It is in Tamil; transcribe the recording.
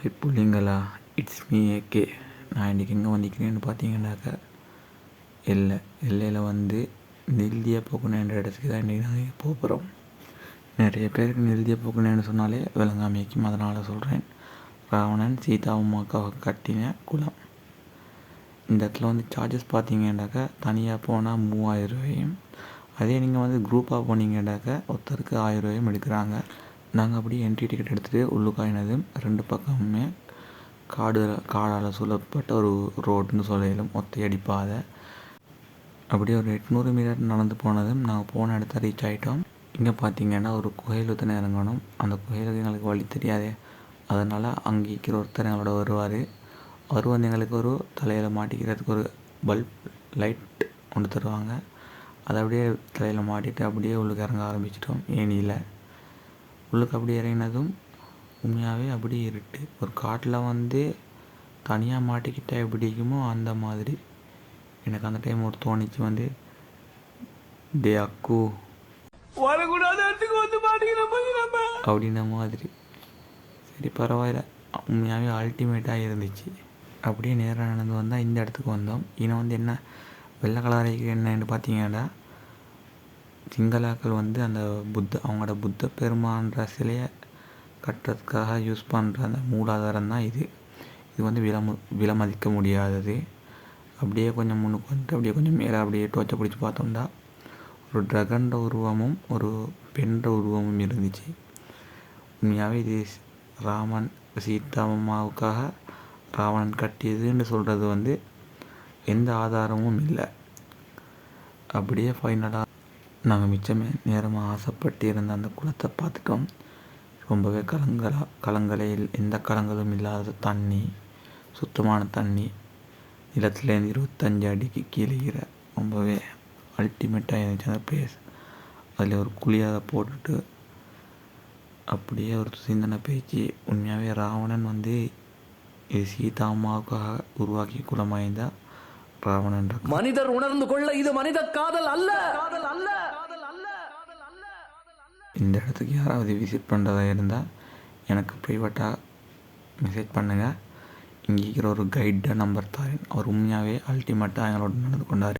ஹாய் புள்ளிங்களா இட்ஸ் மீ ஏகே நான் இன்றைக்கி எங்கே வந்திருக்கிறேன்னு பார்த்தீங்கன்னாக்கா எல்லை எல்லையில் வந்து நெல்லிய போக்குனேன்ற இடத்துக்கு தான் இன்றைக்கி நாங்கள் போக போகிறோம் நிறைய பேருக்கு நெல்லிய போக்குனேன்னு சொன்னாலே விலங்காமைக்கும் அதனால் சொல்கிறேன் ராவணன் சீதா கட்டின குளம். இந்த இடத்துல வந்து சார்ஜஸ் பார்த்தீங்கன்னாக்கா தனியாக போனால் மூவாயிரம் ரூபாயும் அதே நீங்கள் வந்து குரூப்பாக போனீங்கன்னாக்கா ஒருத்தருக்கு ஆயிரம் ரூபாயும் எடுக்கிறாங்க. நாங்கள் அப்படியே என்ட்ரி டிக்கெட் எடுத்துகிட்டு உள்ளுக்காயினது ரெண்டு பக்கமுமே காடு காடால் சூழப்பட்ட ஒரு ரோடுன்னு சொல்லையிலும் ஒத்தையடி பாதை அப்படியே ஒரு எட்நூறு மீட்டர் நடந்து போனதும் நாங்கள் போன இடத்த ரீச் ஆகிட்டோம் இங்கே பார்த்தீங்கன்னா ஒரு குகையில் ஒருத்தனை இறங்கணும். அந்த குகையில் எங்களுக்கு வழி தெரியாதே. அதனால் அங்கே இருக்கிற ஒருத்தர் எங்களோட வருவார். அவர் வந்து எங்களுக்கு ஒரு தலையில் மாட்டிக்கிறதுக்கு ஒரு பல்ப் லைட் கொண்டு தருவாங்க. அதை அப்படியே தலையில் மாட்டிட்டு அப்படியே உள்ளுக்கு இறங்க ஆரம்பிச்சிட்டோம். ஏனியில் உள்ளுக்கு அப்படி இறங்கினதும் உண்மையாகவே அப்படியே இருட்டு. ஒரு காட்டில் வந்து தனியாக மாட்டிக்கிட்டா எப்படி இருக்குமோ அந்த மாதிரி. எனக்கு அந்த டைம் ஒரு தோணிச்சு வந்து டே அக்கு. வரக்கூடாத இடத்துக்கு வந்து மாட்டேங்கிறோம் அப்படின்ன மாதிரி. சரி பரவாயில்ல. உண்மையாகவே அல்டிமேட்டாக இருந்துச்சு. அப்படியே நேராக நடந்து வந்தால் இந்த இடத்துக்கு வந்தோம். இன்னும் வந்து என்ன வெள்ளை கலரைக்கு என்னன்னு பார்த்தீங்கன்னா சிங்களாக்கள் வந்து அந்த புத்த அவங்களோட புத்த பெருமான்ற சிலையை கட்டுறதுக்காக யூஸ் பண்ணுற அந்த மூலாதாரம் தான் இது. இது வந்து விலமு விலமதிக்க முடியாதது. அப்படியே கொஞ்சம் முன்னுக்கு வந்துட்டு அப்படியே கொஞ்சம் மேலே அப்படியே டோச்சை பிடிச்சி பார்த்தோம்னா ஒரு ட்ரகன்ற உருவமும் ஒரு பெண்ற உருவமும் இருந்துச்சு. உண்மையாகவே இது ராமன் சீதாமாவுக்காக ராவணன் கட்டியதுன்னு சொல்கிறது வந்து எந்த ஆதாரமும் இல்லை. அப்படியே ஃபைனலாக நாங்கள் மிச்சமே நேரமாக ஆசைப்பட்டு இருந்த அந்த குளத்தை பார்த்துட்டோம். ரொம்பவே கலங்கலா கலங்கலையில் எந்த கலங்களும் இல்லாத தண்ணி சுத்தமான தண்ணி. நிலத்துலேருந்து இருபத்தஞ்சு அடிக்கு கீழே ரொம்பவே அல்டிமேட்டாக இருந்துச்சு அந்த பிளேஸ் அதில் ஒரு குழியாக போட்டுட்டு அப்படியே ஒரு சிந்தனை பேச்சு உண்மையாகவே ராவணன் வந்து இது சீதா அம்மாவுக்காக உருவாக்கி குலமாய்ந்தா ராவணன் மனிதர் உணர்ந்து கொள்ள இது மனித காதல் அல்ல. காதல் அல்ல இந்த இடத்துக்கு யாராவது விசிட் பண்ணுறதா இருந்தால் எனக்கு ப்ரைவேட்டாக மெசேஜ் பண்ணுங்கள் இங்கே இருக்கிற ஒரு கைடாக நம்பர் தாரேன். அவர் உண்மையாகவே அல்டிமேட்டாக எங்களோட நடந்து கொண்டார்.